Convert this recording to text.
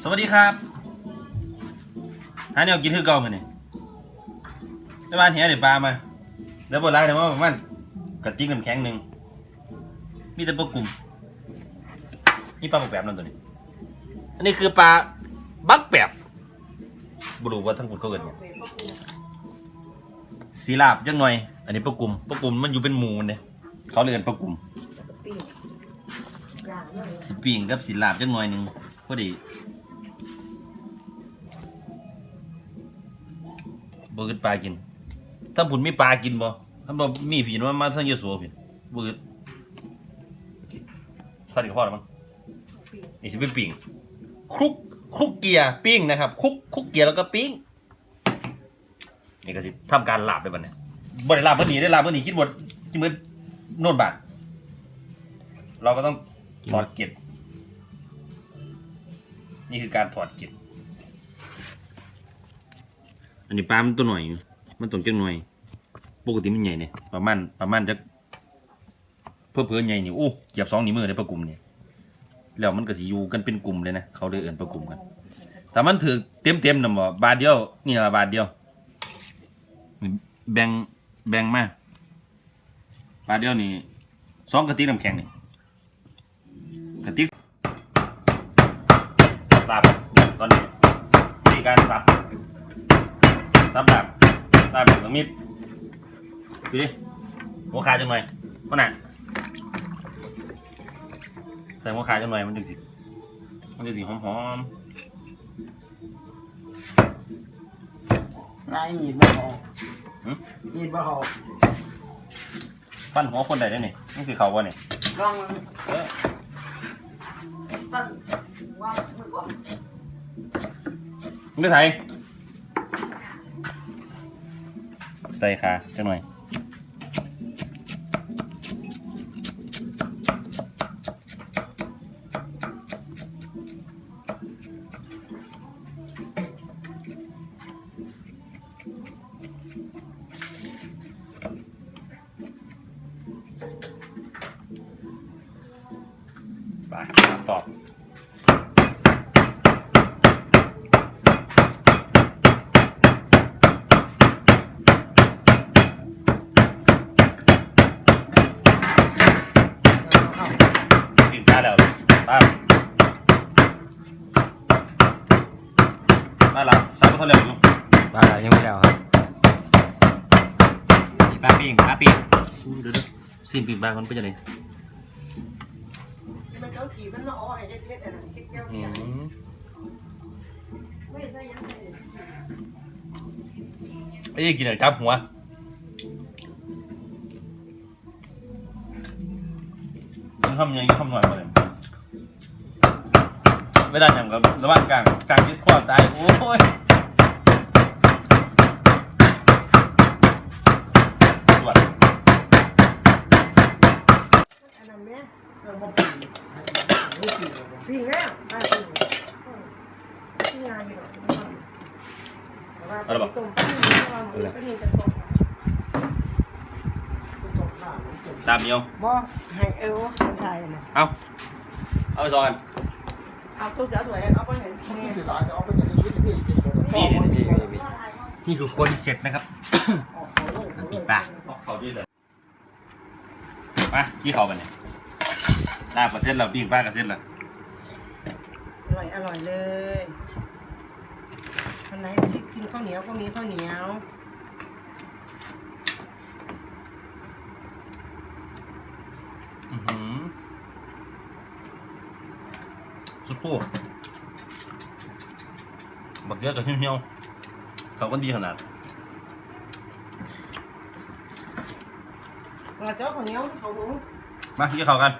สวัสดีครับหาแนวกินคือเก่ามือนี่ได้บ้านเหียเดี๋ยวปลามาแล้วบนร้านเดี๋ยวว่ามันกระติกน้ำแข็งหนึ่งมีแต่ปลากลุ่มนี่ปลาบักแปบนั่นตัวนี้ อันนี้คือปลาบักแปบบรู้ว่าทั้งหมดเขาเกิดเนี่ยสีลาบจังหน่อย อันนี้ปลากลุ่มปลากลุ่มมันอยู่เป็นหมูมันเนี่ยเขาเรียกปลากลุ่มปิ้งย่างเลยสปริงกับสีลาบจังหน่อยหนึ่งพอดี บ่อึดปลากินถ้าผุนมีปลากินบ่ถ้าบ่มีผีว่ามาทางเยโสพี่บ่อึดใส่กับพ่อแล้วมั้งนี่สิเป็นปิ่งคลุกคลุกเกียร์ปิ้งนะครับคลุกคลุกเกียร์แล้วก็ปิ้งนี่ก็สิทำการลาบไปบัดเนี่ยบ่ได้ลาบเพิ่นนี่ได้ลาบเพิ่นนี่คิดบ่คิดเมือนโน่นบาทเราก็ต้องถอดเกล็ดนี่คือการถอดเกล็ด อันนี้ปลามันตัวหน่อยอยู่มันต้องจังหน่อย ปกติมันใหญ่เนี่ยประมาณประมาณจะเพิ่มเพิ่มใหญ่นี่โอ้เกียบสองนิ้วมือในประกลุ่มเนี่ยแล้วมันก็สิอยู่กันเป็นกลุ่มเลยนะเขาเลยเอื่นประกลุ่มกันแต่มันถือเต็มเต็มนะบ่บาทเดียวนี่ละบาทเดียวแบ่งแบ่งมาบาทเดียวนี่สองกระติกน้ำแข็งนี่กระติกสับตอนนี้วิธีการสับ สับแบบสับแบบกับมีดดูดิหัวขาจังหน่อยมันน่ะใส่หัวขาจังหน่อยมันจึงสิมันจะสีหอมลายมีดบ่หอๆหึมีดบ่หอปั้นหัวคนใดได้นี่นี่สิเขาวะนี่ลองเออตั้งว่ามือว่ามึงไปใส่ ใส่ขาจังหน่อยไปตอบ กินปลาแล้ว ปลาปลาหลับสามเท่าไหร่อยู่ปลายังไม่แล้วครับนี่ปลาปิ้งปลาปิ้งเดี๋ยวๆซิมปีกปลามันเป็นยังไงมันเจ้าขี่มันมาอ้อให้เฮ็ดๆอันนั้นเฮ็ดเจ้าอืเนี่ยมไม่ใช่ยังไงไอ้ยี่กินอะไรจับหัวมันทำยังไงทำหน่อยมาเลย เวลาอย่างกับระหว่างกลางกลางยึดข้อตายโอ้ยตรวจอันนั้นแม่เราบ่ปีปีแล้วอ่างปิ้งานอยู่ดอกแต่ว่าต้มปิ้งว่าหมูก็นี่จะต้มตามเดียวบ่ให้เอวคนไทยน่ะเอาเอาไปสองกัน เอาตู้จะสวยเอาไปเห็นแม่นี่นี่นี่นี่นี่นี่นี่คือคนเสร็จนะครับปีปลาเขาดีเลยมากี่เขาไปเนี่ยลาบกับเส้นเราปิ้งปลากับเส้นเราอร่อยอร่อยเลยวันไหนที่กินข้าวเหนียวก็มีข้าวเหนียว อื้อหือ สุดคู่บักเยอะกับเหี่ยวๆเขากันดีขนาดเราจะเอาข้าวเหนียวเขาหุงมากี่เขากัน